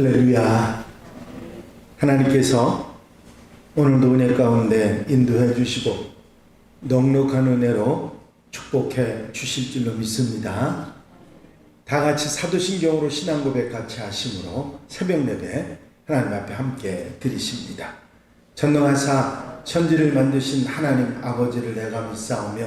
할렐루야. 하나님께서 오늘도 은혜 가운데 인도해 주시고 넉넉한 은혜로 축복해 주실 줄로 믿습니다. 다 같이 사도신경으로 신앙 고백 같이 하심으로 새벽 예배 하나님 앞에 함께 드리십니다. 전능하사 천지를 만드신 하나님 아버지를 내가 믿사오며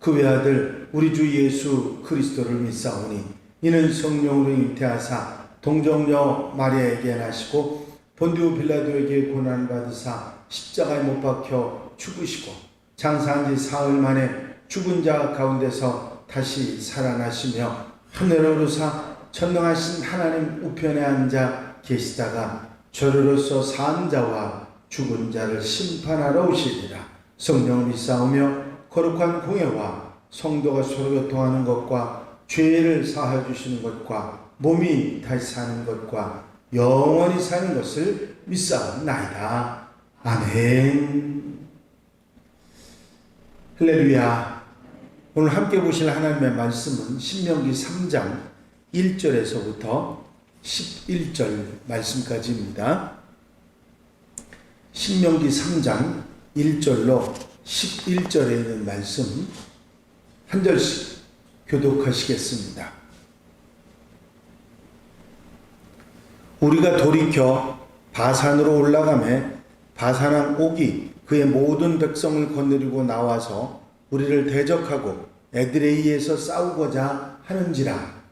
그 외아들 우리 주 예수 그리스도를 믿사오니 이는 성령으로 잉태하사 동정녀 마리아에게 나시고 본디오 빌라도에게 고난 받으사 십자가에 못 박혀 죽으시고 장사한 지 사흘 만에 죽은 자 가운데서 다시 살아나시며 하늘에 오르사 전능하신 하나님 우편에 앉아 계시다가 저로서 산 자와 죽은 자를 심판하러 오시리라. 성령을 믿사오며 거룩한 공예와 성도가 서로 교통하는 것과 죄를 사하여 주시는 것과 몸이 다시 사는 것과 영원히 사는 것을 믿사옵나이다. 아멘. 할렐루야. 오늘 함께 보실 하나님의 말씀은 신명기 3장 1절에서부터 11절 말씀까지입니다. 신명기 3장 1절로 11절에 있는 말씀 한 절씩 교독하시겠습니다. 우리가 돌이켜 바산으로 올라가매 바산왕 옥이 그의 모든 백성을 거느리고 나와서 우리를 대적하고 에드레이에서 싸우고자 하는지라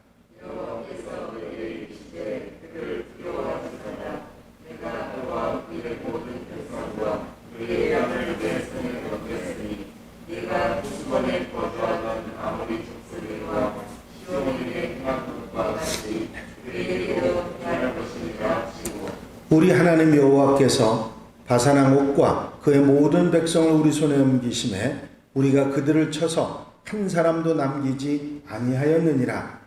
우리 하나님 여호와께서 바산왕 옥과 그의 모든 백성을 우리 손에 옮기심에 우리가 그들을 쳐서 한 사람도 남기지 아니하였느니라.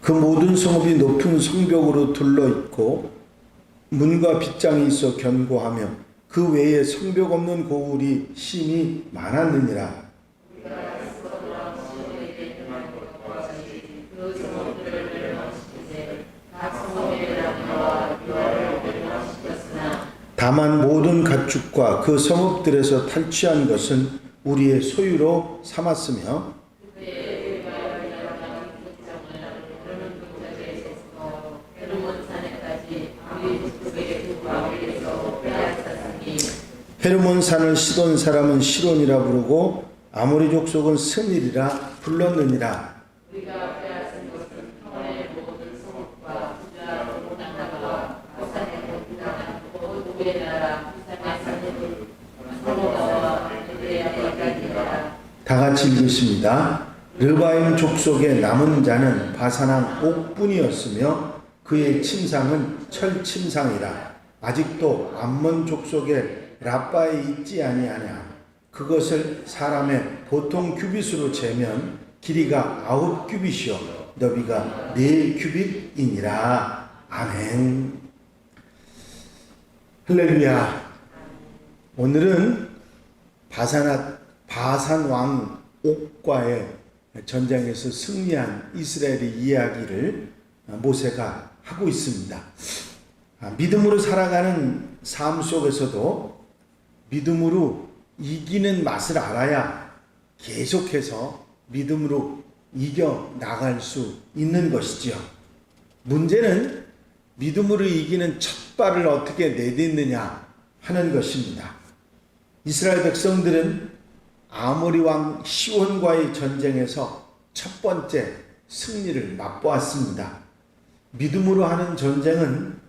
그 모든 성읍이 높은 성벽으로 둘러 있고 문과 빗장이 있어 견고하며 그 외에 성벽 없는 고울이 심히 많았느니라. 다만 모든 가축과 그 성읍들에서 탈취한 것은 우리의 소유로 삼았으며 헤르몬 산을 시돈 사람은 시론이라 부르고 아모리 족속은 스닐이라 불렀느니라. 다 같이 읽으십니다. 르바임 족속의 남은 자는 바사랑 옥뿐이었으며 그의 침상은 철 침상이라. 아직도 암몬 족속의 라빠에 있지 아니하냐. 그것을 사람의 보통 규빗으로 재면 길이가 아홉 규빗이요 너비가 네 규빗이니라. 아멘. 할렐루야. 오늘은 바산아 바산 왕 옥과의 전쟁에서 승리한 이스라엘의 이야기를 모세가 하고 있습니다. 아, 믿음으로 살아가는 삶 속에서도 믿음으로 이기는 맛을 알아야 계속해서 믿음으로 이겨 나갈 수 있는 것이지요. 문제는 믿음으로 이기는 첫 발을 어떻게 내딛느냐 하는 것입니다. 이스라엘 백성들은 아모리 왕 시온과의 전쟁에서 첫 번째 승리를 맛보았습니다. 믿음으로 하는 전쟁은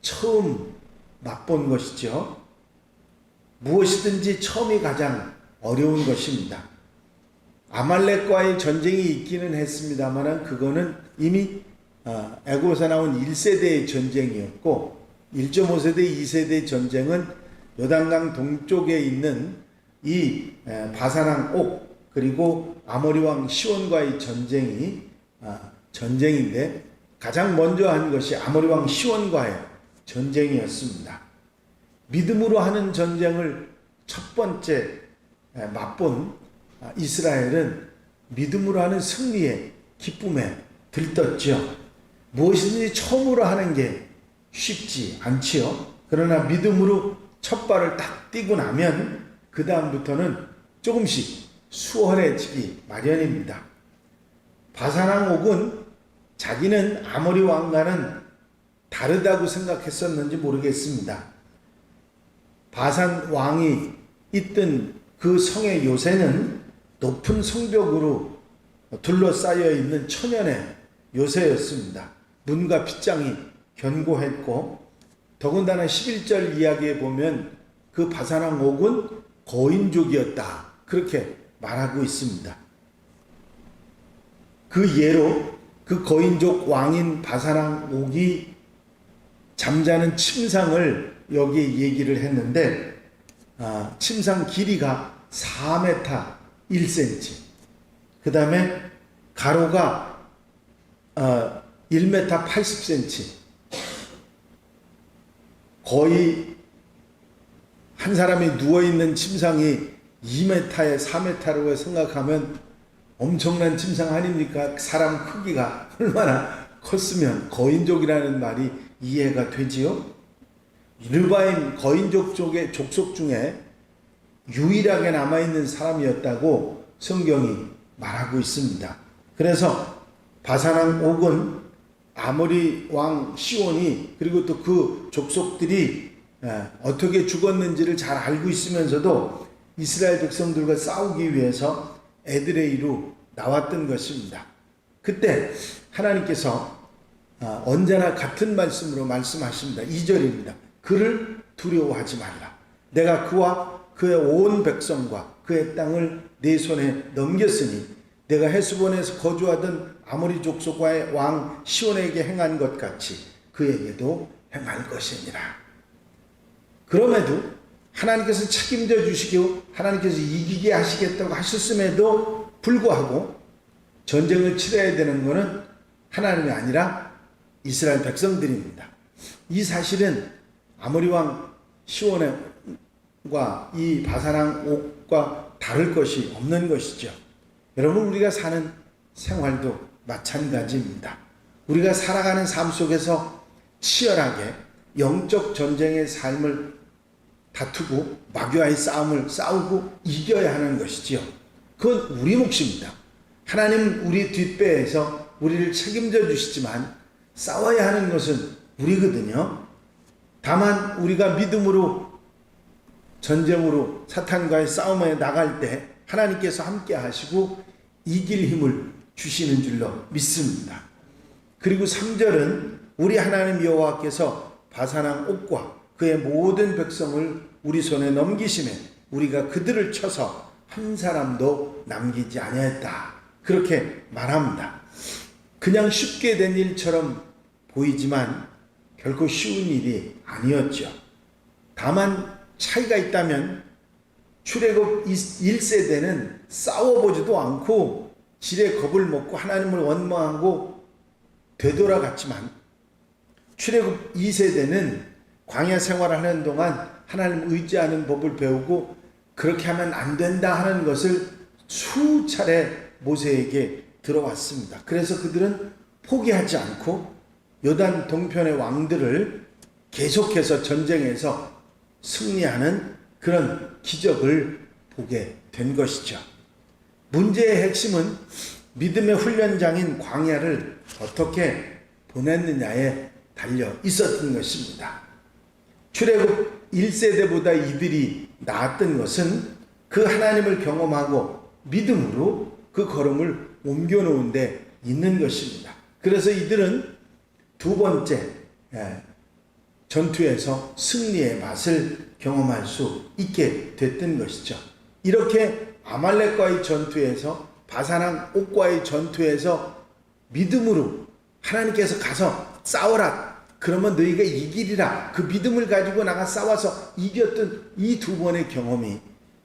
처음 맛본 것이죠. 무엇이든지 처음이 가장 어려운 것입니다. 아말렉과의 전쟁이 있기는 했습니다만 그거는 이미 에고에서 나온 1세대의 전쟁이었고 1.5세대, 2세대 전쟁은 요단강 동쪽에 있는 이 바사랑 옥 그리고 아모리 왕 시온과의 전쟁이 전쟁인데 가장 먼저 한 것이 아모리 왕 시온과의 전쟁이었습니다. 믿음으로 하는 전쟁을 첫 번째 에, 맛본 아, 이스라엘은 믿음으로 하는 승리의 기쁨에 들떴죠. 무엇이든지 처음으로 하는 게 쉽지 않지요. 그러나 믿음으로 첫 발을 딱 띄고 나면 그 다음부터는 조금씩 수월해지기 마련입니다. 바사랑 옥은 자기는 아모리 왕과는 다르다고 생각했었는지 모르겠습니다. 바산 왕이 있던 그 성의 요새는 높은 성벽으로 둘러싸여 있는 천연의 요새였습니다. 문과 빗장이 견고했고 더군다나 11절 이야기에 보면 그 바사랑 옥은 거인족이었다. 그렇게 말하고 있습니다. 그 예로 그 거인족 왕인 바사랑 옥이 잠자는 침상을 여기 얘기를 했는데 아, 침상 길이가 4m 1cm 그 다음에 가로가 어, 1m 80cm 거의 한 사람이 누워있는 침상이 2m에 4m라고 생각하면 엄청난 침상 아닙니까? 사람 크기가 얼마나 컸으면 거인족이라는 말이 이해가 되지요? 르바임 거인족 쪽의 족속 중에 유일하게 남아있는 사람이었다고 성경이 말하고 있습니다. 그래서 바사랑 옥은 아모리 왕 시온이 그리고 또 그 족속들이 예, 어떻게 죽었는지를 잘 알고 있으면서도 이스라엘 백성들과 싸우기 위해서 에드레이로 나왔던 것입니다. 그때 하나님께서 아, 언제나 같은 말씀으로 말씀하십니다. 2절입니다. 그를 두려워하지 말라. 내가 그와 그의 온 백성과 그의 땅을 내 손에 넘겼으니 내가 헤스본에서 거주하던 아모리 족속과의 왕 시온에게 행한 것 같이 그에게도 행할 것이니라. 그럼에도 하나님께서 책임져 주시고 하나님께서 이기게 하시겠다고 하셨음에도 불구하고 전쟁을 치러야 되는 것은 하나님이 아니라 이스라엘 백성들입니다. 이 사실은 아모리 왕 시온과 이 바사랑 옥과 다를 것이 없는 것이죠. 여러분 우리가 사는 생활도 마찬가지입니다. 우리가 살아가는 삶 속에서 치열하게 영적 전쟁의 삶을 다투고 마귀와의 싸움을 싸우고 이겨야 하는 것이지요. 그건 우리 몫입니다. 하나님 우리 뒷배에서 우리를 책임져 주시지만 싸워야 하는 것은 우리거든요. 다만 우리가 믿음으로 전쟁으로 사탄과의 싸움에 나갈 때 하나님께서 함께 하시고 이길 힘을 주시는 줄로 믿습니다. 그리고 3절은 우리 하나님 여호와께서 바사랑 옥과 그의 모든 백성을 우리 손에 넘기심에 우리가 그들을 쳐서 한 사람도 남기지 아니했다. 그렇게 말합니다. 그냥 쉽게 된 일처럼 보이지만 결코 쉬운 일이 아니었죠. 다만 차이가 있다면 출애굽 1세대는 싸워보지도 않고 질의 겁을 먹고 하나님을 원망하고 되돌아갔지만 출애굽 2세대는 광야 생활을 하는 동안 하나님 의지하는 법을 배우고 그렇게 하면 안 된다 하는 것을 수차례 모세에게 들어왔습니다. 그래서 그들은 포기하지 않고 요단 동편의 왕들을 계속해서 전쟁에서 승리하는 그런 기적을 보게 된 것이죠. 문제의 핵심은 믿음의 훈련장인 광야를 어떻게 보냈느냐에 달려 있었던 것입니다. 출애굽 1세대보다 이들이 나았던 것은 그 하나님을 경험하고 믿음으로 그 걸음을 옮겨 놓은 데 있는 것입니다. 그래서 이들은 두 번째 예, 전투에서 승리의 맛을 경험할 수 있게 됐던 것이죠. 이렇게 아말렉과의 전투에서 바사랑 옥과의 전투에서 믿음으로 하나님께서 가서 싸워라. 그러면 너희가 이기리라. 그 믿음을 가지고 나가 싸워서 이겼던 이 두 번의 경험이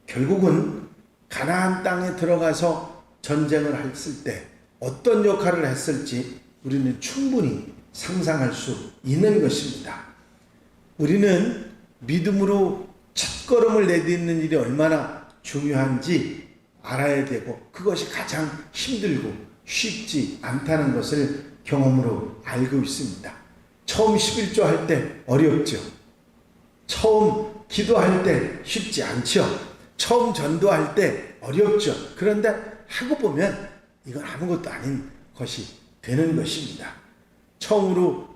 결국은 가나안 땅에 들어가서 전쟁을 했을 때 어떤 역할을 했을지 우리는 충분히 상상할 수 있는 것입니다. 우리는 믿음으로 첫걸음을 내딛는 일이 얼마나 중요한지 알아야 되고 그것이 가장 힘들고 쉽지 않다는 것을 경험으로 알고 있습니다. 처음 11조 할 때 어렵죠. 처음 기도할 때 쉽지 않죠. 처음 전도할 때 어렵죠. 그런데 하고 보면 이건 아무것도 아닌 것이 되는 것입니다. 처음으로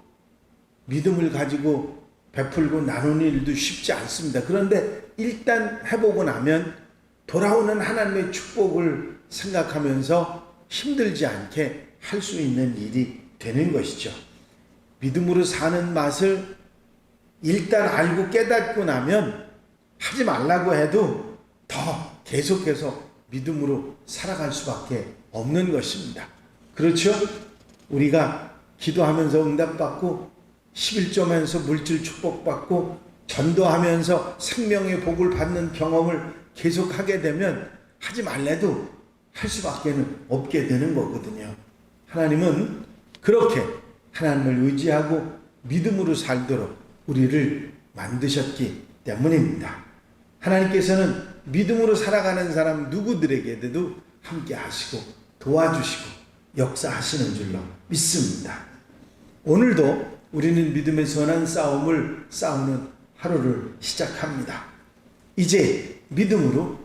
믿음을 가지고 베풀고 나누는 일도 쉽지 않습니다. 그런데 일단 해보고 나면 돌아오는 하나님의 축복을 생각하면서 힘들지 않게 할 수 있는 일이 되는 것이죠. 믿음으로 사는 맛을 일단 알고 깨닫고 나면 하지 말라고 해도 더 계속해서 믿음으로 살아갈 수밖에 없는 것입니다. 그렇죠? 우리가 기도하면서 응답받고 11조면서 물질 축복받고 전도하면서 생명의 복을 받는 경험을 계속하게 되면 하지 말래도 할 수밖에 없게 되는 거거든요. 하나님은 그렇게 하나님을 의지하고 믿음으로 살도록 우리를 만드셨기 때문입니다. 하나님께서는 믿음으로 살아가는 사람 누구들에게도 함께 하시고 도와주시고 역사하시는 줄로 믿습니다. 오늘도 우리는 믿음의 선한 싸움을 싸우는 하루를 시작합니다. 이제 믿음으로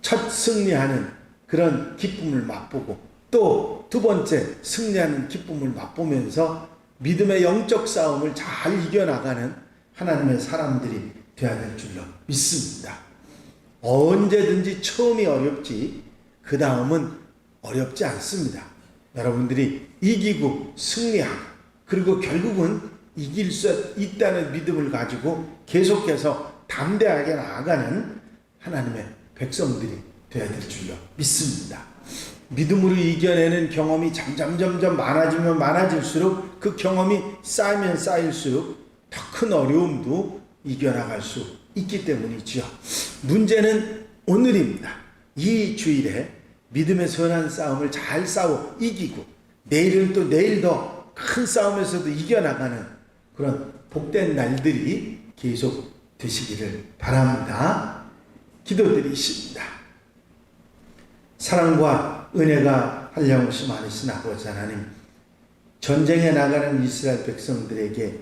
첫 승리하는 그런 기쁨을 맛보고 또 두 번째 승리하는 기쁨을 맛보면서 믿음의 영적 싸움을 잘 이겨나가는 하나님의 사람들이 되어야 될 줄로 믿습니다. 언제든지 처음이 어렵지 그 다음은 어렵지 않습니다. 여러분들이 이기고 승리하고 그리고 결국은 이길 수 있다는 믿음을 가지고 계속해서 담대하게 나아가는 하나님의 백성들이 되어야 될 줄로 믿습니다. 믿음으로 이겨내는 경험이 점점 점점 많아지면 많아질수록 그 경험이 쌓이면 쌓일수록 더 큰 어려움도 이겨나갈 수 있기 때문이지요. 문제는 오늘입니다. 이 주일에 믿음의 선한 싸움을 잘 싸워 이기고 내일은 또 내일 더 큰 싸움에서도 이겨나가는 그런 복된 날들이 계속 되시기를 바랍니다. 기도드리십니다. 사랑과 은혜가 한량없이 많으신 아버지 하나님, 전쟁에 나가는 이스라엘 백성들에게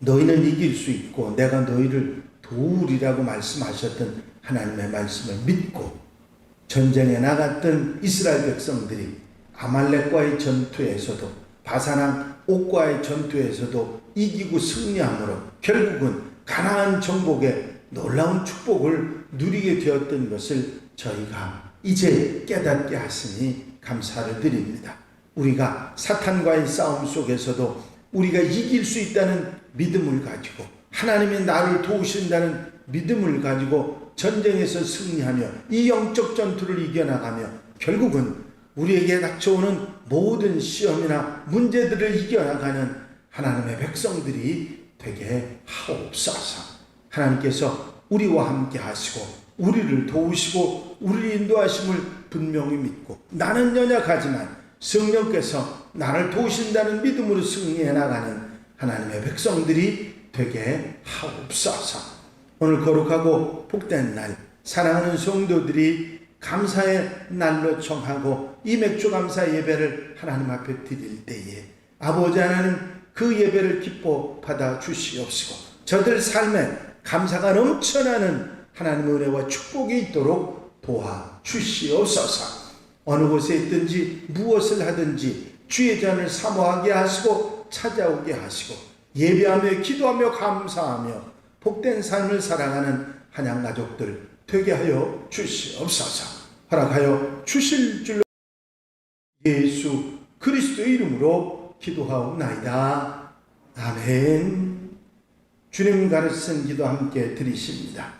너희는 이길 수 있고 내가 너희를 도우리라고 말씀하셨던 하나님의 말씀을 믿고 전쟁에 나갔던 이스라엘 백성들이 아말렉과의 전투에서도 바사랑 옥과의 전투에서도 이기고 승리함으로 결국은 가나안 정복의 놀라운 축복을 누리게 되었던 것을 저희가 이제 깨닫게 하시니 감사를 드립니다. 우리가 사탄과의 싸움 속에서도 우리가 이길 수 있다는 믿음을 가지고 하나님이 나를 도우신다는 믿음을 가지고 전쟁에서 승리하며 이 영적 전투를 이겨나가며 결국은 우리에게 닥쳐오는 모든 시험이나 문제들을 이겨나가는 하나님의 백성들이 되게 하옵소서. 하나님께서 우리와 함께 하시고 우리를 도우시고 우리를 인도하심을 분명히 믿고 나는 연약하지만 성령께서 나를 도우신다는 믿음으로 승리해 나가는 하나님의 백성들이 되게 하옵소서. 오늘 거룩하고 복된 날 사랑하는 성도들이 감사의 날로 청하고 이 맥주 감사 예배를 하나님 앞에 드릴 때에 아버지 하나님 그 예배를 기뻐 받아 주시옵시고 저들 삶에 감사가 넘쳐나는 하나님의 은혜와 축복이 있도록 도와 주시옵소서. 어느 곳에 있든지 무엇을 하든지 주의 전을 사모하게 하시고 찾아오게 하시고 예배하며 기도하며 감사하며 복된 삶을 살아가는 한양 가족들 되게 하여 주시옵소서. 허락하여 주실 줄로 예수 그리스도의 이름으로 기도하옵나이다. 아멘. 주님 가르친 기도 함께 드리십니다.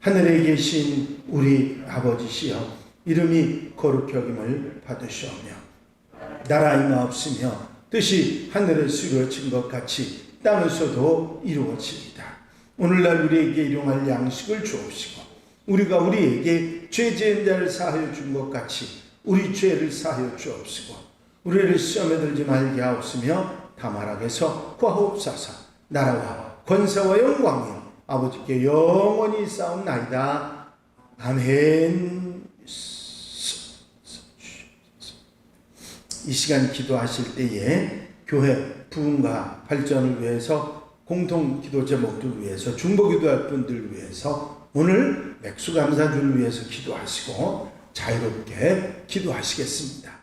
하늘에 계신 우리 아버지시여 이름이 거룩히 여김을 받으시오며 나라 임하옵시며 뜻이 하늘에서 이루어진 것 같이 땅에서도 이루어집니다. 오늘날 우리에게 일용할 양식을 주옵시고 우리가 우리에게 죄 지은 자를 사하여 준 것 같이 우리 죄를 사하여 주옵시고 우리를 시험에 들지 말게 하옵시며 다말하게서 구하옵소서 나라와 권세와 영광이 아버지께 영원히 싸움나이다. 아멘. 이 시간 기도하실 때에 교회 부흥과 발전을 위해서 공통 기도 제목들 위해서 중보 기도할 분들 위해서 오늘 맥수 감사주를 위해서 기도하시고 자유롭게 기도하시겠습니다.